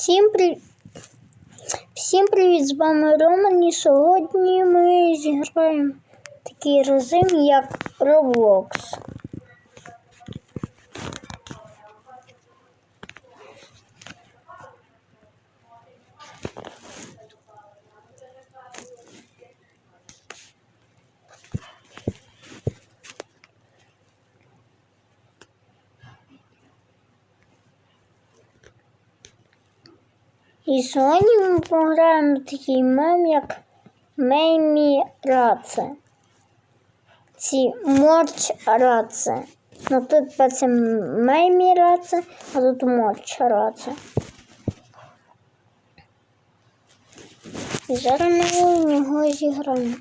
Всім при... Всім привіт, з вами Роман і сьогодні ми зіграємо такий режим, як Roblox. І сьогодні ми пограємо такий мем, як Меймі Раце. Ці Морч Раце. Ну тут це Меймі Раце, а тут Морч Раце. І зараз ми в нього зіграємо.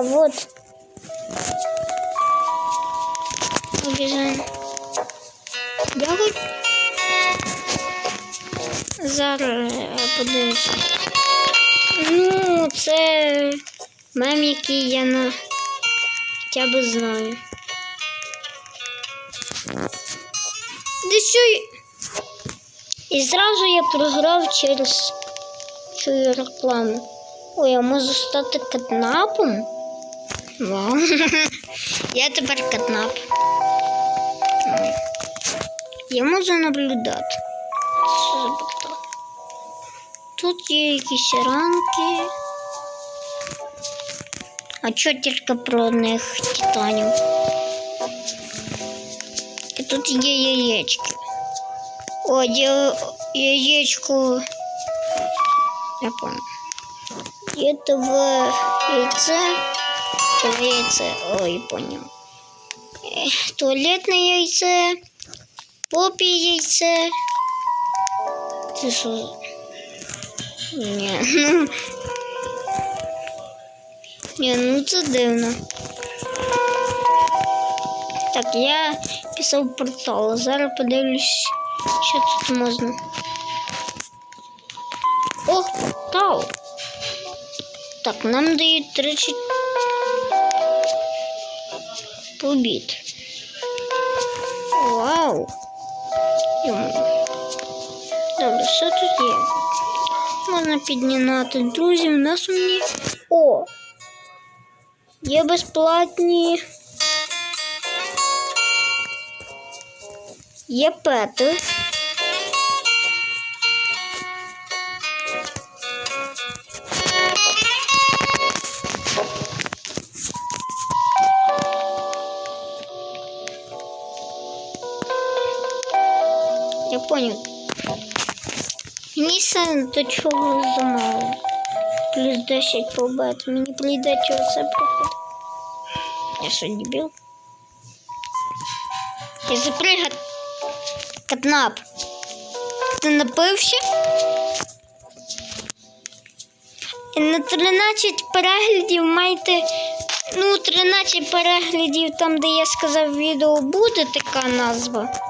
А вот. Обіжаємо. Дякую. Зараз подивимося. Ну, це мем, який я на хоча б знаю. Де що? І зразу я програв через цю рекламу. Ой, я можу стати катнапом? Вау. Я тепер катнап. Я можу наблюдати. Що за порта? Тут є якісь ранки. А що тільки про одних титанів? І тут є яєчки. О, я... яєчко. Я. Это в яйце. В яйце. Ой, понял. Э, Туалетное яйце. Попі яйце. Це що? Ні, ну. Ні, ну це дивно. Так, я писав портал. Зараз подивлюсь, що тут можна. Ох, портал. Так, нам дають 30 побід. Вау. Добре, що тут є? Можна піднімати друзів на сумні. О! Є безплатні. Є пети. Понял. Мені до чого замало. Плюс 10 побед. Мені прийдеться оце проходити. Я що, дебіл? Я запригати. Катнап. Ти напився? На 13 переглядів маєте. Ну, 13 переглядів там, де я сказав відео, буде така назва.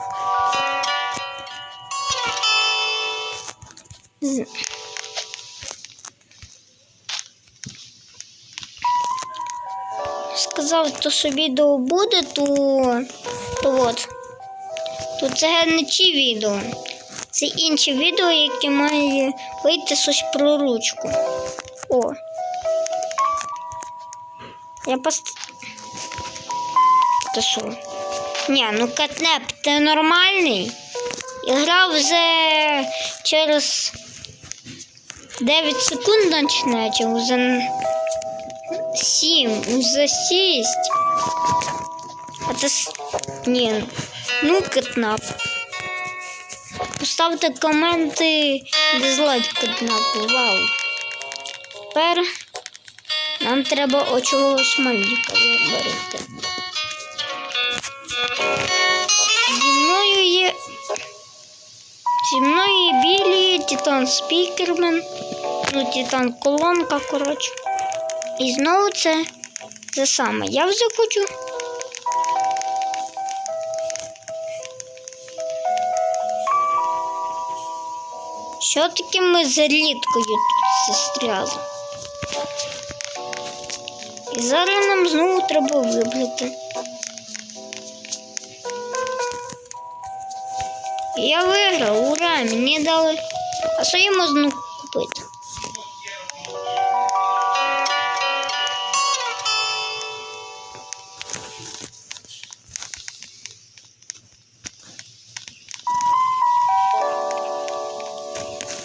Сказав, то що відео буде, то, то от. То це не ті відео. Це інші відео, які має вийти щось про ручку. О. Я пост... Та що? Ні, ну катнеп, ти нормальний? Я грав вже через 9 секунд починати, вже 7, вже 6. А це... с- Ні, ну катнап. Поставте коменти, дизлайк катнапу, вау. Тепер нам треба очого смайліка виберете. Зі мною є Зі мною Титан Спікермен, ну, Титан Колонка, коротше. І знову це те саме. Я вже хочу. Що таке ми з рідкою тут застряли? І зараз нам знову треба вибрати. Я виграв, ура, мені дали. А що я можу купити?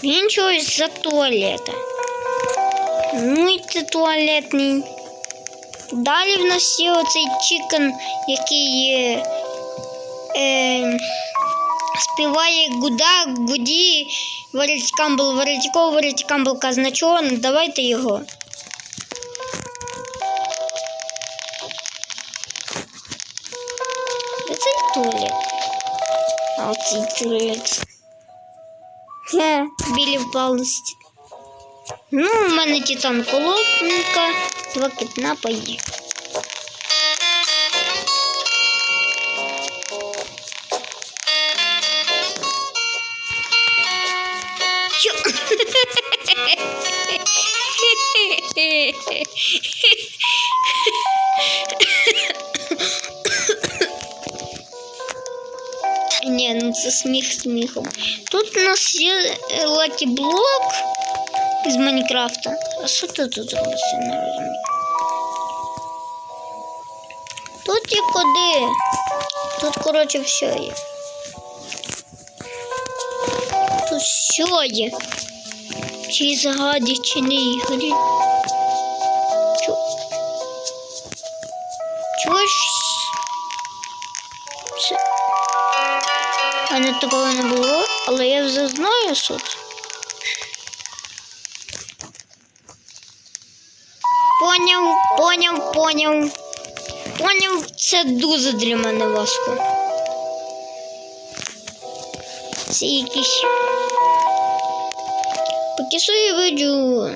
Він чогось за туалета. Ну і це туалетний. Далі в нас є оцей чікен, який е, е, співає гуда, гуді, варить камбл, варитько, варить камбл казначо. Ну, давайте його. Цей туалет? А оцей туалет. Хе, білі впалості. Ну, у мене титан колодника, два китна поїхали. Ні, ну це сміх сміхом. Тут у нас є е, лакі блок з Майнкрафта. А що ти тут робиш? Я не розумію. Тут є коди. Тут, коротше, все є. Тут все є. Чи загаді, чи не ігри. Але я вже знаю суть. Поняв, поняв, поняв. Поняв, це дуже для мене важко. Це якісь. Поки що я видю,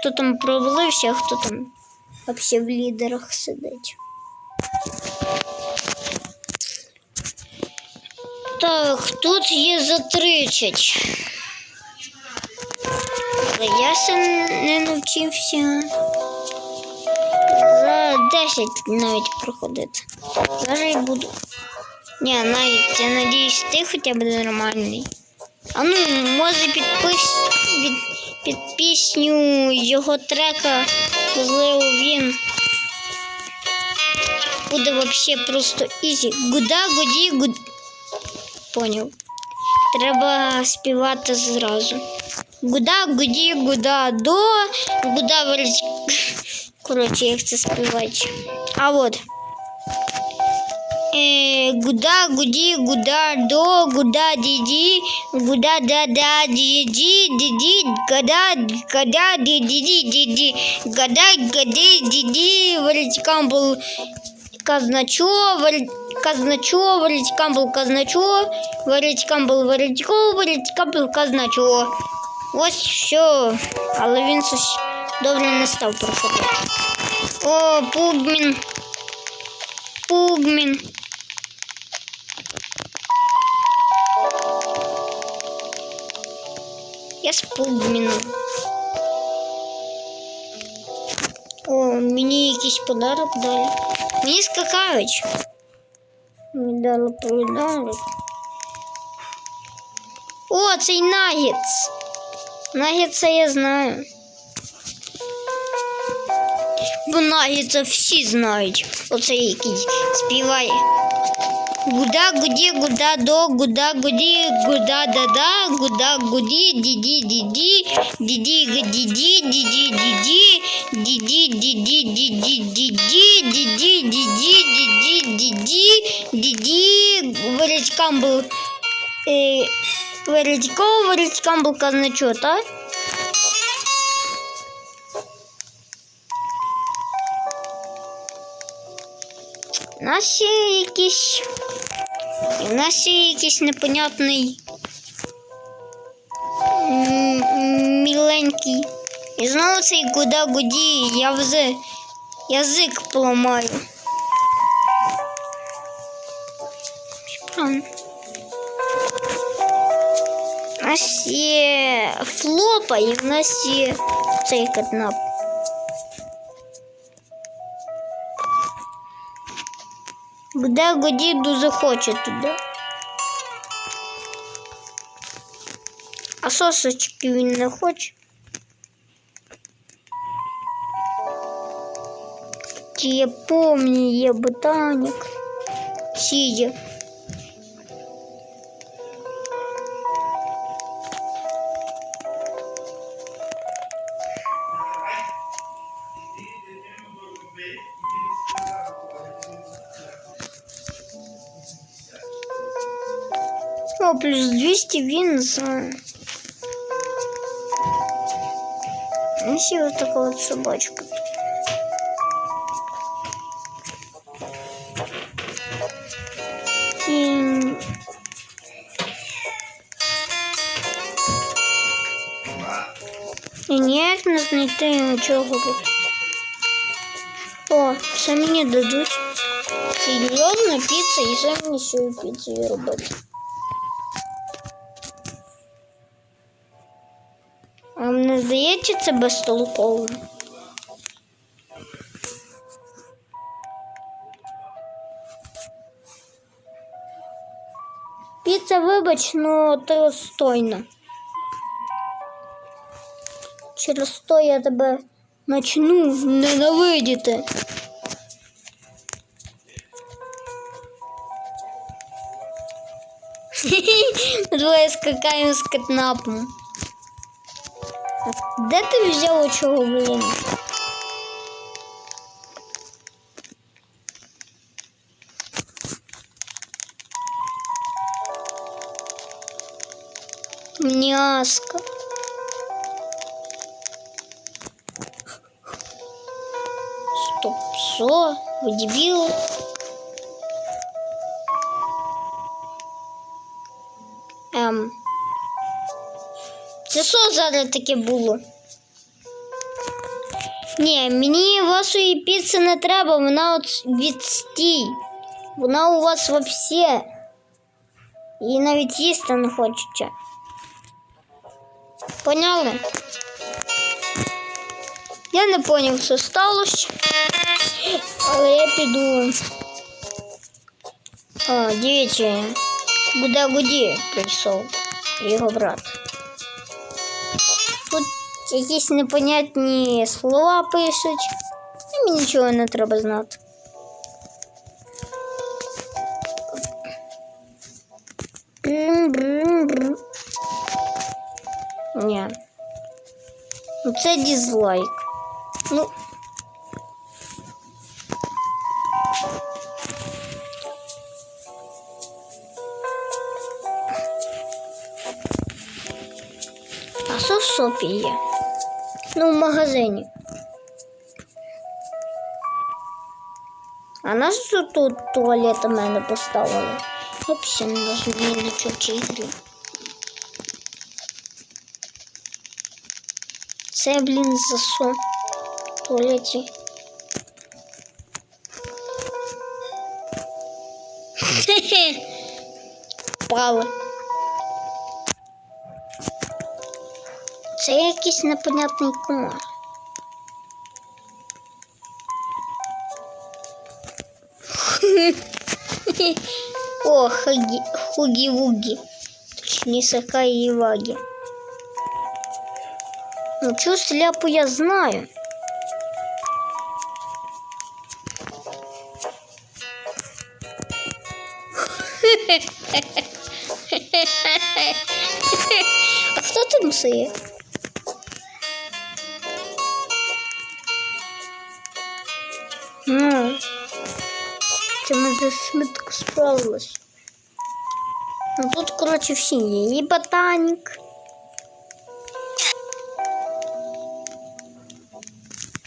хто там провалився, а хто там взагалі в лідерах сидить. Так, тут є за 30. Але я ще не навчився. За 10 навіть проходити. Зараз я буду. Ні, навіть я надіюсь, ти хоча б нормальний. А ну, може підпис... від... під пісню його трека, можливо, він буде вообще просто ізі. Гуда, гуді, гуд. Поняв. Треба співати зразу. Гуда, гуді, гуда, до, гуда верть. Коротше, як це співати. А от. Е, гуда, гуді, гуда, до, гуда, діді, гуда, да, да, діді, діді, гада, гада, діді, діді, гада, гади, діді, верть камбул, казначо, верть казначо, варить камбл казначо, варить камбл варитько, варить камбл казначо. Ось що. Але він щось добре не став проходити. О, пугмін. Пугмін. Я з пугміном. О, мені якийсь подарок дали. Мені скакають. Дали подарок. О, цей нагетс. Нагетса я знаю. Бо нагетса всі знають. Оце який співає. Гуда, гуді, гуда, до, гуда, гуді, гуда, да, да, гуда, гуді, діді, діді, діді, діді, діді, діді, діді, діді, діді, діді, діді, діді, діді, діді, діді, говорить камбл, е, Вередько, говорить камбл казначо, так? У якийсь. У нас є якийсь непонятний. Міленький. І знову цей гуда гуді, я вже язик поламаю. Правильно. нас є флопа і в нас є цей катнап. Де Годіду захоче туди. А сосочки він не хоче. Ті я помню, є ботанік. Сидя. плюс 200 він за... Ось вот такая вот собачка. І... І ніяк не знайти нічого. О, це мені дадуть. Серйозно піца і ще мені ще піцею робити. Здається це безтолково? Піца, вибач, ну ти остойна. Через то я тебе начну ненавидіти. Двоє скакаємо з катнапом. А Де ти взяв очого, блін? Мняска. Стоп, що? Ви дебіли? Що зараз таке було? Ні, мені вашої піци не треба, вона от відстій. Вона у вас вообще. Її навіть їсти не хочеться. Поняли? Я не поняв, що сталося. Але я піду. О, дивіться, Гуда Гуді прийшов. Його брат. Тут якісь непонятні слова пишуть. І мені нічого не треба знати. Брм-брм-брм. Ні. Ну, Це дізлайк. Ну. А що в шопі є? В магазині. А на що тут туалет у мене поставили? Взагалі не розумію на чому ці ігри. Це, блін, за? В туалеті. Хе-хе. Впали. Це якийсь непонятний комар. О, хаги, хуги-вуги. Точніше, хаги-ваги. Ну, цю шляпу я знаю. А хто там сиє? Ну, це ми за швидко. Ну тут, коротше, всі є. І.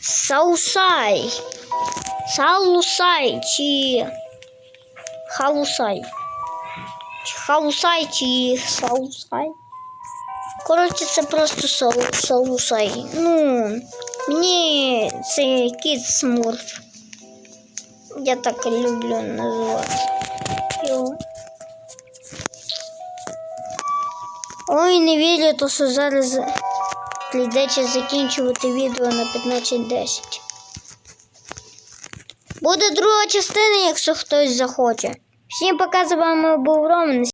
Саусай. Салусай чи халусай. Чи халусай чи саусай. Коротше, це просто сал, салусай. Ну, мені це кіт смурф. Я так люблю називати. Ой, не вірю, то що зараз прийдеться закінчувати відео на 15.10. Буде друга частина, якщо хтось захоче. Всім пока з вами був Роман.